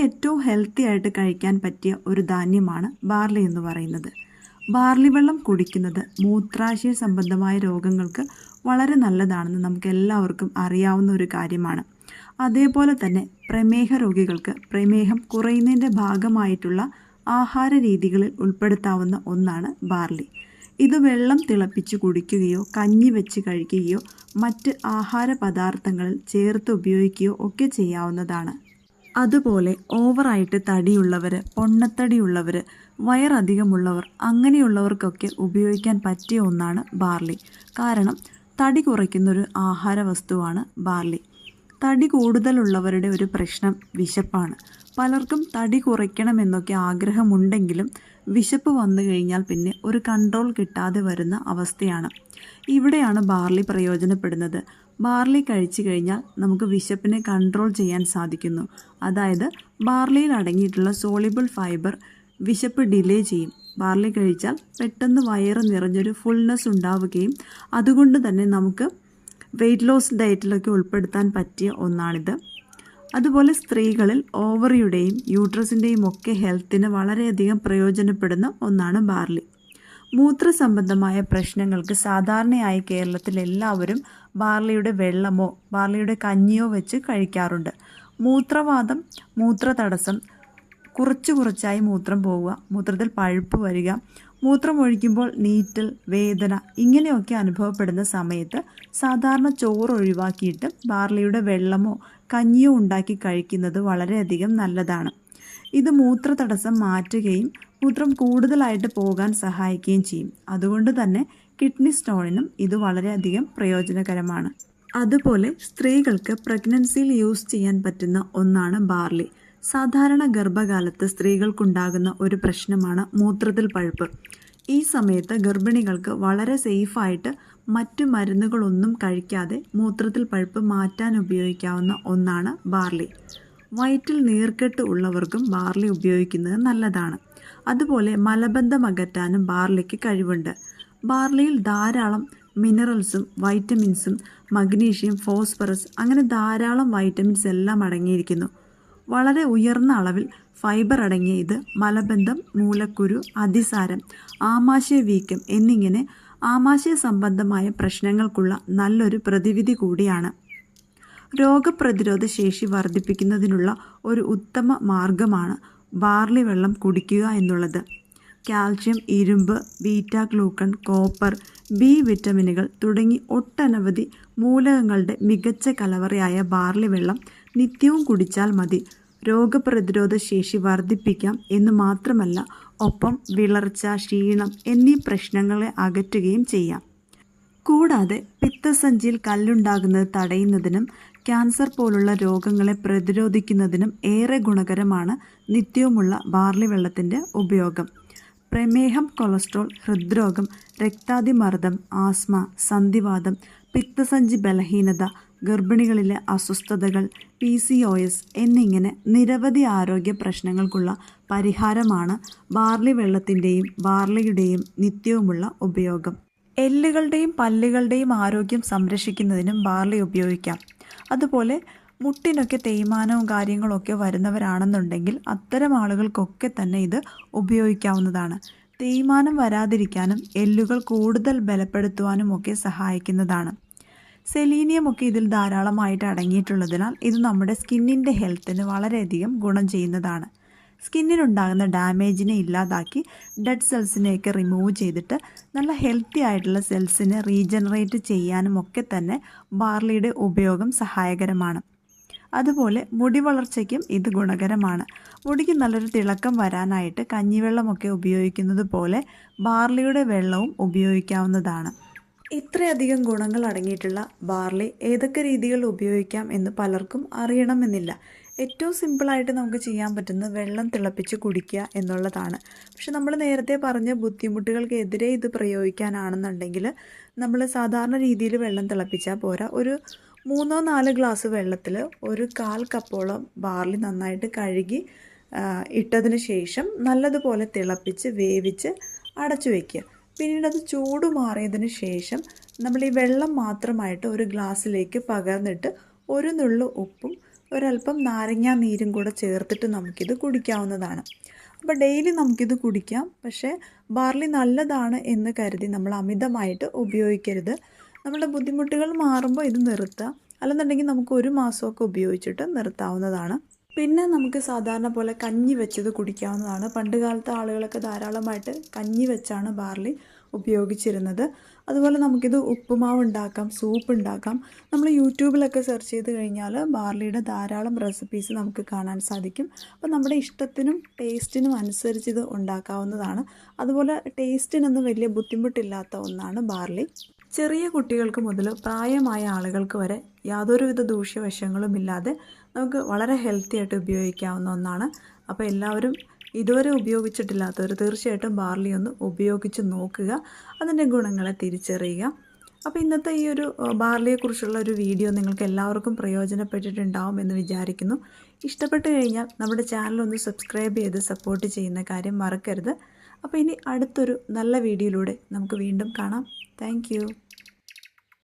ഏറ്റവും ഹെൽത്തി ആയിട്ട് കഴിക്കാൻ പറ്റിയ ഒരു ധാന്യമാണ് ബാർലി എന്ന് പറയുന്നത്. ബാർലി വെള്ളം കുടിക്കുന്നത് മൂത്രാശയ സംബന്ധമായ രോഗങ്ങൾക്ക് വളരെ നല്ലതാണെന്ന് നമുക്ക് എല്ലാവർക്കും അറിയാവുന്ന ഒരു കാര്യമാണ്. അതേപോലെ തന്നെ പ്രമേഹ രോഗികൾക്ക് പ്രമേഹം കുറയുന്നതിന്റെ ഭാഗമായിട്ടുള്ള ആഹാര രീതികളിൽ ഉൾപ്പെടുത്താവുന്ന ഒന്നാണ് ബാർലി. ഇത് വെള്ളം തിളപ്പിച്ച് കുടിക്കുകയോ കഞ്ഞി വെച്ച് കഴിക്കുകയോ മറ്റ് ആഹാര പദാർത്ഥങ്ങളിൽ ചേർത്ത് ഉപയോഗിക്കുകയോ ഒക്കെ ചെയ്യാവുന്നതാണ്. അതുപോലെ ഓവറായിട്ട് തടിയുള്ളവർ പൊണ്ണത്തടിയുള്ളവർ വയറധികമുള്ളവർ അങ്ങനെയുള്ളവർക്കൊക്കെ ഉപയോഗിക്കാൻ പറ്റിയ ഒന്നാണ് ബാർലി. കാരണം തടി കുറയ്ക്കുന്നൊരു ആഹാര വസ്തുവാണ് ബാർലി. തടി കൂടുതലുള്ളവരുടെ ഒരു പ്രശ്നം വിശപ്പാണ്. പലർക്കും തടി കുറയ്ക്കണമെന്നൊക്കെ ആഗ്രഹമുണ്ടെങ്കിലും വിശപ്പ് വന്നു കഴിഞ്ഞാൽ പിന്നെ ഒരു കൺട്രോൾ കിട്ടാതെ വരുന്ന അവസ്ഥയാണ്. ഇവിടെയാണ് ബാർലി പ്രയോജനപ്പെടുന്നത്. ബാർലി കഴിച്ചു കഴിഞ്ഞാൽ നമുക്ക് വിശപ്പിനെ കൺട്രോൾ ചെയ്യാൻ സാധിക്കുന്നു. അതായത് ബാർലിയിൽ അടങ്ങിയിട്ടുള്ള സോളിബിൾ ഫൈബർ വിശപ്പ് ഡിലേ ചെയ്യും. ബാർലി കഴിച്ചാൽ പെട്ടെന്ന് വയറ് നിറഞ്ഞൊരു ഫുൾനെസ് ഉണ്ടാവുകയും അതുകൊണ്ട് തന്നെ നമുക്ക് വെയിറ്റ് ലോസ് ഡയറ്റിലൊക്കെ ഉൾപ്പെടുത്താൻ പറ്റിയ ഒന്നാണിത്. അതുപോലെ സ്ത്രീകളിൽ ഓവറിയുടെയും യൂട്രസിന്റെയും ഒക്കെ ഹെൽത്തിന് വളരെയധികം പ്രയോജനപ്പെടുന്ന ഒന്നാണ് ബാർലി. മൂത്ര സംബന്ധമായ പ്രശ്നങ്ങൾക്ക് സാധാരണയായി കേരളത്തിൽ എല്ലാവരും ബാർലിയുടെ വെള്ളമോ ബാർലിയുടെ കഞ്ഞിയോ വെച്ച് കഴിക്കാറുണ്ട്. മൂത്രവാദം മൂത്ര തടസ്സം കുറച്ച് കുറച്ചായി മൂത്രം പോവുക മൂത്രത്തിൽ പഴുപ്പ് വരിക മൂത്രം ഒഴിക്കുമ്പോൾ നീറ്റൽ വേദന ഇങ്ങനെയൊക്കെ അനുഭവപ്പെടുന്ന സമയത്ത് സാധാരണ ചോറ് ഒഴിവാക്കിയിട്ട് ബാർലിയുടെ വെള്ളമോ കഞ്ഞിയോ ഉണ്ടാക്കി കഴിക്കുന്നത് വളരെയധികം നല്ലതാണ്. ഇത് മൂത്ര തടസ്സം മാറ്റുകയും മൂത്രം കൂടുതലായിട്ട് പോകാൻ സഹായിക്കുകയും ചെയ്യും. അതുകൊണ്ട് തന്നെ കിഡ്നി സ്റ്റോണിനും ഇത് വളരെയധികം പ്രയോജനകരമാണ്. അതുപോലെ സ്ത്രീകൾക്ക് പ്രഗ്നൻസിയിൽ യൂസ് ചെയ്യാൻ പറ്റുന്ന ഒന്നാണ് ബാർലി. സാധാരണ ഗർഭകാലത്ത് സ്ത്രീകൾക്കുണ്ടാകുന്ന ഒരു പ്രശ്നമാണ് മൂത്രത്തിൽ പഴുപ്പ്. ഈ സമയത്ത് ഗർഭിണികൾക്ക് വളരെ സേഫായിട്ട് മറ്റു മരുന്നുകളൊന്നും കഴിക്കാതെ മൂത്രത്തിൽ പഴുപ്പ് മാറ്റാൻ ഉപയോഗിക്കാവുന്ന ഒന്നാണ് ബാർലി. വയറ്റിൽ നീർക്കെട്ട് ഉള്ളവർക്കും ബാർലി ഉപയോഗിക്കുന്നത് നല്ലതാണ്. അതുപോലെ മലബന്ധം അകറ്റാനും ബാർലിക്ക് കഴിവുണ്ട്. ബാർലിയിൽ ധാരാളം മിനറൽസും വൈറ്റമിൻസും മഗ്നീഷ്യം ഫോസ്ഫറസ് അങ്ങനെ ധാരാളം വൈറ്റമിൻസ് എല്ലാം അടങ്ങിയിരിക്കുന്നു. വളരെ ഉയർന്ന അളവിൽ ഫൈബർ അടങ്ങിയ ഇത് മലബന്ധം മൂലക്കുരു അതിസാരം ആമാശയ വീക്കം എന്നിങ്ങനെ ആമാശയ സംബന്ധമായ പ്രശ്നങ്ങൾക്കുള്ള നല്ലൊരു പ്രതിവിധി കൂടിയാണ്. രോഗപ്രതിരോധ ശേഷി വർദ്ധിപ്പിക്കുന്നതിനുള്ള ഒരു ഉത്തമ മാർഗമാണ് ബാർലി വെള്ളം കുടിക്കുക എന്നുള്ളത്. കാൽഷ്യം ഇരുമ്പ് ബീറ്റ ഗ്ലൂക്കൺ കോപ്പർ ബി വിറ്റമിനുകൾ തുടങ്ങി ഒട്ടനവധി മൂലകങ്ങളുടെ മികച്ച കലവറയായ ബാർലി വെള്ളം നിത്യവും കുടിച്ചാൽ മതി. രോഗപ്രതിരോധ ശേഷി വർദ്ധിപ്പിക്കാം എന്ന് മാത്രമല്ല ഒപ്പം വിളർച്ച ക്ഷീണം എന്നീ പ്രശ്നങ്ങളെ അകറ്റുകയും ചെയ്യാം. കൂടാതെ പിത്തസഞ്ചിയിൽ കല്ലുണ്ടാകുന്നത് തടയുന്നതിനും ക്യാൻസർ പോലുള്ള രോഗങ്ങളെ പ്രതിരോധിക്കുന്നതിനും ഏറെ ഗുണകരമാണ് നിത്യവുമുള്ള ബാർലി വെള്ളത്തിന്റെ ഉപയോഗം. പ്രമേഹം കൊളസ്ട്രോൾ ഹൃദ്രോഗം രക്താതിമർദ്ദം ആസ്മ സന്ധിവാദം പിത്തസഞ്ചി ബലഹീനത ഗർഭിണികളിലെ അസ്വസ്ഥതകൾ പി സി ഒ എസ് എന്നിങ്ങനെ നിരവധി ആരോഗ്യ പ്രശ്നങ്ങൾക്കുള്ള പരിഹാരമാണ് ബാർലി വെള്ളത്തിന്റെയും ബാർലിയുടെയും നിത്യവുമുള്ള ഉപയോഗം. എല്ലുകളുടെയും പല്ലുകളുടെയും ആരോഗ്യം സംരക്ഷിക്കുന്നതിനും ബാർലി ഉപയോഗിക്കാം. അതുപോലെ മുട്ടിനൊക്കെ തേയ്മാനവും കാര്യങ്ങളൊക്കെ വരുന്നവരാണെന്നുണ്ടെങ്കിൽ അത്തരം ആളുകൾക്കൊക്കെ തന്നെ ഇത് ഉപയോഗിക്കാവുന്നതാണ്. തേയ്മാനം വരാതിരിക്കാനും എല്ലുകൾ കൂടുതൽ ബലപ്പെടുത്തുവാനും ഒക്കെ സഹായിക്കുന്നതാണ്. സെലീനിയം ഒക്കെ ഇതിൽ ധാരാളമായിട്ട് അടങ്ങിയിട്ടുള്ളതിനാൽ ഇത് നമ്മുടെ സ്കിന്നിന്റെ ഹെൽത്തിന് വളരെയധികം ഗുണം ചെയ്യുന്നതാണ്. സ്കിന്നിനുണ്ടാകുന്ന ഡാമേജിനെ ഇല്ലാതാക്കി ഡെഡ് സെൽസിനെയൊക്കെ റിമൂവ് ചെയ്തിട്ട് നല്ല ഹെൽത്തി ആയിട്ടുള്ള സെൽസിനെ റീജനറേറ്റ് ചെയ്യാനും ഒക്കെ തന്നെ ബാർലിയുടെ ഉപയോഗം സഹായകരമാണ്. അതുപോലെ മുടി വളർച്ചയ്ക്കും ഇത് ഗുണകരമാണ്. മുടിക്ക് നല്ലൊരു തിളക്കം വരാനായിട്ട് കഞ്ഞിവെള്ളമൊക്കെ ഉപയോഗിക്കുന്നത് പോലെ ബാർലിയുടെ വെള്ളവും ഉപയോഗിക്കാവുന്നതാണ്. ഇത്രയധികം ഗുണങ്ങൾ അടങ്ങിയിട്ടുള്ള ബാർലി ഏതൊക്കെ രീതികൾ ഉപയോഗിക്കാം എന്ന് പലർക്കും അറിയണമെന്നില്ല. ഏറ്റവും സിമ്പിളായിട്ട് നമുക്ക് ചെയ്യാൻ പറ്റുന്നത് വെള്ളം തിളപ്പിച്ച് കുടിക്കുക എന്നുള്ളതാണ്. പക്ഷെ നമ്മൾ നേരത്തെ പറഞ്ഞ ബുദ്ധിമുട്ടുകൾക്കെതിരെ ഇത് പ്രയോഗിക്കാനാണെന്നുണ്ടെങ്കിൽ നമ്മൾ സാധാരണ രീതിയിൽ വെള്ളം തിളപ്പിച്ചാൽ പോരാ. ഒരു മൂന്നോ നാല് ഗ്ലാസ് വെള്ളത്തിൽ ഒരു കാൽ കപ്പോളം ബാർലി നന്നായിട്ട് കഴുകി ഇട്ടതിന് ശേഷം നല്ലതുപോലെ തിളപ്പിച്ച് വേവിച്ച് അടച്ചു വയ്ക്കുക പിന്നീട് അത് ചൂട് മാറിയതിന് ശേഷം നമ്മൾ ഈ വെള്ളം മാത്രമായിട്ട് ഒരു ഗ്ലാസ്സിലേക്ക് പകർന്നിട്ട് ഒരു നുള്ളു ഉപ്പും ഒരല്പം നാരങ്ങാ നീരും കൂടെ ചേർത്തിട്ട് നമുക്കിത് കുടിക്കാവുന്നതാണ്. അപ്പോൾ ഡെയിലി നമുക്കിത് കുടിക്കാം. പക്ഷേ ബാർലി നല്ലതാണ് എന്ന് കരുതി നമ്മൾ അമിതമായിട്ട് ഉപയോഗിക്കരുത്. നമ്മുടെ ബുദ്ധിമുട്ടുകൾ മാറുമ്പോൾ ഇത് നിർത്തുക അല്ലെന്നുണ്ടെങ്കിൽ നമുക്ക് ഒരു മാസമൊക്കെ ഉപയോഗിച്ചിട്ട് നിർത്താവുന്നതാണ്. പിന്നെ നമുക്ക് സാധാരണ പോലെ കഞ്ഞി വെച്ചത് കുടിക്കാവുന്നതാണ്. പണ്ട് കാലത്തെ ആളുകളൊക്കെ ധാരാളമായിട്ട് കഞ്ഞി വെച്ചാണ് ബാർലി ഉപയോഗിച്ചിരുന്നത്. അതുപോലെ നമുക്കിത് ഉപ്പുമാവ് ഉണ്ടാക്കാം സൂപ്പ് ഉണ്ടാക്കാം. നമ്മൾ യൂട്യൂബിലൊക്കെ സെർച്ച് ചെയ്ത് കഴിഞ്ഞാൽ ബാർലിയുടെ ധാരാളം റെസിപ്പീസ് നമുക്ക് കാണാൻ സാധിക്കും. അപ്പോൾ നമ്മുടെ ഇഷ്ടത്തിനും ടേസ്റ്റിനും അനുസരിച്ച് ഇത് ഉണ്ടാക്കാവുന്നതാണ്. അതുപോലെ ടേസ്റ്റിനൊന്നും വലിയ ബുദ്ധിമുട്ടില്ലാത്ത ഒന്നാണ് ബാർലി. ചെറിയ കുട്ടികൾക്ക് മുതൽ പ്രായമായ ആളുകൾക്ക് വരെ യാതൊരുവിധ ദൂഷ്യവശങ്ങളും ഇല്ലാതെ നമുക്ക് വളരെ ഹെൽത്തി ആയിട്ട് ഉപയോഗിക്കാവുന്ന ഒന്നാണ്. അപ്പോൾ എല്ലാവരും ഇതുവരെ ഉപയോഗിച്ചിട്ടില്ലാത്തവർ തീർച്ചയായിട്ടും ബാർലി ഒന്ന് ഉപയോഗിച്ച് നോക്കുക. അതിന്റെ ഗുണങ്ങളെ തിരിച്ചറിയുക. അപ്പോൾ ഇന്നത്തെ ഈ ഒരു ബാർലിയെക്കുറിച്ചുള്ള ഒരു വീഡിയോ നിങ്ങൾക്ക് എല്ലാവർക്കും പ്രയോജനപ്പെട്ടിട്ടുണ്ടാവും എന്ന് വിചാരിക്കുന്നു. ഇഷ്ടപ്പെട്ട് കഴിഞ്ഞാൽ നമ്മുടെ ചാനൽ ഒന്ന് സബ്സ്ക്രൈബ് ചെയ്ത് സപ്പോർട്ട് ചെയ്യുന്ന കാര്യം മറക്കരുത്. അപ്പോൾ ഇനി അടുത്തൊരു നല്ല വീഡിയോയിലൂടെ നമുക്ക് വീണ്ടും കാണാം. Thank you.